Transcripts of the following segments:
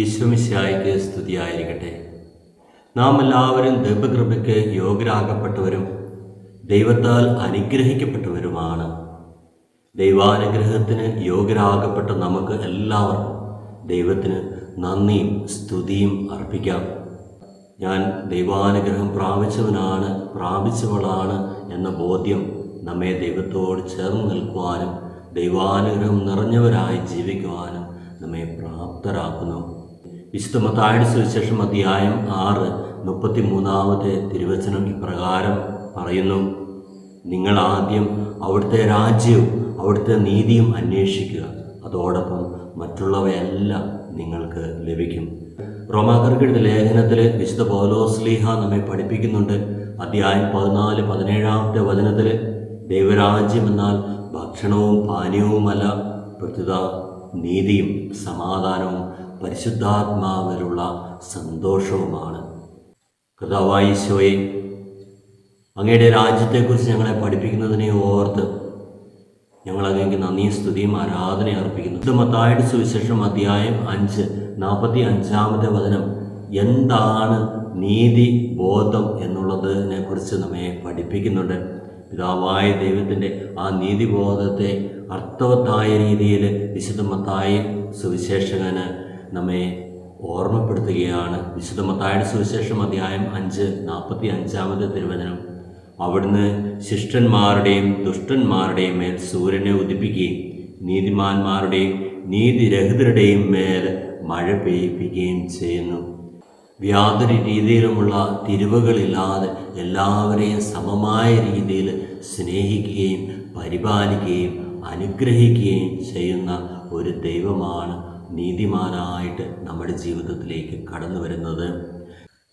ഈശ്വമിശായിക്ക് സ്തുതിയായിരിക്കട്ടെ. നാം എല്ലാവരും ദൈവകൃപയ്ക്ക് യോഗ്യരാകപ്പെട്ടവരും ദൈവത്താൽ അനുഗ്രഹിക്കപ്പെട്ടവരുമാണ്. ദൈവാനുഗ്രഹത്തിന് യോഗ്യരാകപ്പെട്ട നമുക്ക് എല്ലാവർക്കും ദൈവത്തിന് നന്ദിയും സ്തുതിയും അർപ്പിക്കാം. ഞാൻ ദൈവാനുഗ്രഹം പ്രാപിച്ചവനാണ് പ്രാപിച്ചവളാണ് എന്ന ബോധ്യം നമ്മെ ദൈവത്തോട് ചേർന്ന് നിൽക്കുവാനും ദൈവാനുഗ്രഹം നിറഞ്ഞവരായി ജീവിക്കുവാനും നമ്മെ പ്രാപ്തരാക്കുന്നു. വിശുദ്ധ മത്തായുടെ സുവിശേഷം അധ്യായം ആറ് മുപ്പത്തി മൂന്നാമത്തെ തിരുവചനം ഇപ്രകാരം പറയുന്നു. നിങ്ങൾ ആദ്യം അവിടുത്തെ രാജ്യവും അവിടുത്തെ നീതിയും അന്വേഷിക്കുക. അതോടൊപ്പം മറ്റുള്ളവയെല്ലാം നിങ്ങൾക്ക് ലഭിക്കും. റോമാകർക്കിയുടെ ലേഖനത്തിൽ വിശുദ്ധ പൗലോസ്ലീഹ നമ്മെ പഠിപ്പിക്കുന്നുണ്ട്. അധ്യായം പതിനാല് പതിനേഴാമത്തെ വചനത്തിൽ ദൈവരാജ്യം എന്നാൽ ഭക്ഷണവും പാനീയവുമല്ല പ്രത്യുത നീതിയും സമാധാനവും പരിശുദ്ധാത്മാവിലുള്ള സന്തോഷവുമാണ്. കൃതവായിശോയെ അങ്ങയുടെ രാജ്യത്തെക്കുറിച്ച് ഞങ്ങളെ പഠിപ്പിക്കുന്നതിനെ ഓർത്ത് ഞങ്ങൾ അങ്ങേക്ക് നന്ദിയും സ്തുതിയും ആരാധനയും അർപ്പിക്കുന്നു. ഇതുമത്തായിട്ട് മത്തായുടെ സുവിശേഷം അധ്യായം അഞ്ച് നാൽപ്പത്തി അഞ്ചാമത്തെ വചനം എന്താണ് നീതി ബോധം എന്നുള്ളതിനെ കുറിച്ച് നമ്മെ പഠിപ്പിക്കുന്നുണ്ട്. പിതാവായ ദൈവത്തിന്റെ ആ നീതിബോധത്തെ അർത്ഥവത്തായ രീതിയിൽ വിശുദ്ധ മത്തായ സുവിശേഷകന് നമ്മെ ഓർമ്മപ്പെടുത്തുകയാണ്. വിശുദ്ധമത്തായുടെ സുവിശേഷം അധ്യായം അഞ്ച് നാൽപ്പത്തി അഞ്ചാമത്തെ തിരുവചനം. അവിടുന്ന് ശിഷ്ടന്മാരുടെയും ദുഷ്ടന്മാരുടെയും മേൽ സൂര്യനെ ഉദിപ്പിക്കുകയും നീതിമാന്മാരുടെയും നീതിരഹിതരുടെയും മേൽ മഴ പെയ്യിപ്പിക്കുകയും ചെയ്യുന്നു. യാതൊരു രീതിയിലുമുള്ള തിരിവുകളില്ലാതെ എല്ലാവരെയും സമമായ രീതിയിൽ സ്നേഹിക്കുകയും പരിപാലിക്കുകയും അനുഗ്രഹിക്കുകയും ചെയ്യുന്ന ഒരു ദൈവമാണ് നീതിമാനായിട്ട് നമ്മുടെ ജീവിതത്തിലേക്ക് കടന്നു വരുന്നത്.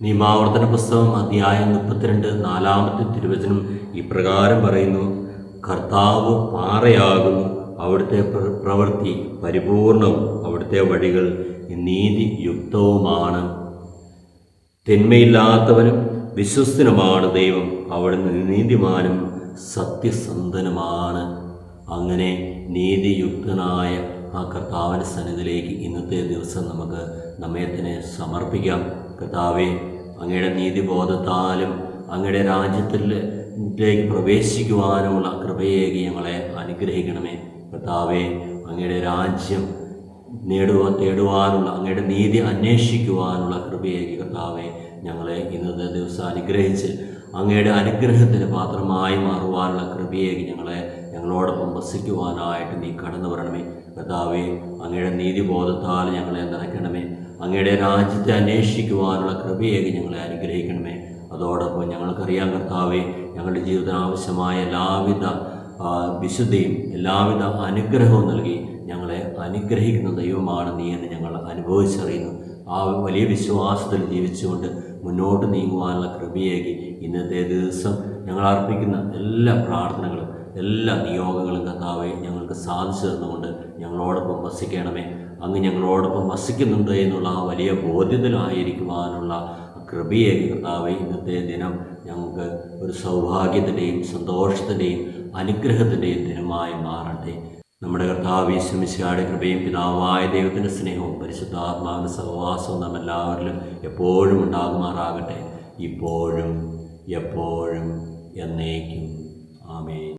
നിയമാവർത്തന പുസ്തകം അധ്യായം മുപ്പത്തിരണ്ട് നാലാമത്തെ തിരുവചനം ഇപ്രകാരം പറയുന്നു കർത്താവ് പാറയാകുന്നു അവിടുത്തെ പ്ര- പ്രവൃത്തി പരിപൂർണവും അവിടുത്തെ വഴികൾ നീതിയുക്തവുമാണ്. തിന്മയില്ലാത്തവനും വിശ്വസ്തനുമാണ് ദൈവം. അവിടുന്ന് നീതിമാനും സത്യസന്ധനുമാണ്. അങ്ങനെ നീതിയുക്തനായ ആ കർത്താവിന്റെ സന്നിധിയിലേക്ക് ഇന്നത്തെ ദിവസം നമുക്ക് നമ്മെ തന്നെ സമർപ്പിക്കാം. കർത്താവെ അങ്ങയുടെ നീതിബോധത്താലും അങ്ങയുടെ രാജ്യത്തിലേക്ക് പ്രവേശിക്കുവാനുമുള്ള കൃപയേകി ഞങ്ങളെ അനുഗ്രഹിക്കണമേ. കർത്താവെ അങ്ങയുടെ രാജ്യം നേടുവാൻ നേടുവാനുള്ള അങ്ങയുടെ നീതി അന്വേഷിക്കുവാനുള്ള കൃപയേക്ക് കർത്താവെ ഞങ്ങളെ ഇന്നത്തെ ദിവസം അനുഗ്രഹിച്ച് അങ്ങയുടെ അനുഗ്രഹത്തിന് പാത്രമായി മാറുവാനുള്ള കൃപയേക്ക് ഞങ്ങളെ ഞങ്ങളോടൊപ്പം വസിക്കുവാനായിട്ട് നീ കടന്നു വരണമേ. കർത്താവെ അങ്ങയുടെ നീതിബോധത്താൽ ഞങ്ങളെ നിറയ്ക്കണമേ അങ്ങയുടെ രാജ്യത്തെ അന്വേഷിക്കുവാനുള്ള കൃപയേക്ക് ഞങ്ങളെ അനുഗ്രഹിക്കണമേ. അതോടൊപ്പം ഞങ്ങൾക്കറിയാം കർത്താവെ ഞങ്ങളുടെ ജീവിതത്തിന് ആവശ്യമായ എല്ലാവിധ വിശുദ്ധിയും എല്ലാവിധ അനുഗ്രഹവും നൽകി അനുഗ്രഹിക്കുന്ന ദൈവമാണ് നീ എന്ന് ഞങ്ങൾ അനുഭവിച്ചറിയുന്നു. ആ വലിയ വിശ്വാസത്തിൽ ജീവിച്ചുകൊണ്ട് മുന്നോട്ട് നീങ്ങുവാനുള്ള കൃപയേകി ഇന്നത്തെ ദിവസം ഞങ്ങൾ അർപ്പിക്കുന്ന എല്ലാ പ്രാർത്ഥനകളും എല്ലാ നിയോഗങ്ങളും കർത്താവെ ഞങ്ങൾക്ക് സാധിച്ചു തന്നുകൊണ്ട് ഞങ്ങളോടൊപ്പം വസിക്കണമേ. അങ്ങ് ഞങ്ങളോടൊപ്പം വസിക്കുന്നുണ്ട് എന്നുള്ള ആ വലിയ ബോധ്യത്തിലായിരിക്കുവാനുള്ള കൃപയെ കർത്താവെ ഇന്നത്തെ ദിനം ഞങ്ങൾക്ക് ഒരു സൗഭാഗ്യത്തിന്റെയും സന്തോഷത്തിന്റെയും അനുഗ്രഹത്തിന്റെയും ദിനമായി മാറട്ടെ. നമ്മുടെ കർത്താവ് ഈശ്വമിശയുടെ കൃപയും പിതാവായ ദൈവത്തിന്റെ സ്നേഹവും പരിശുദ്ധാത്മാവിന്റെ സഹവാസവും നാം എല്ലാവരിലും എപ്പോഴും ഉണ്ടാകുമാറാകട്ടെ. ഇപ്പോഴും എപ്പോഴും എന്നേക്കും. ആമേൻ.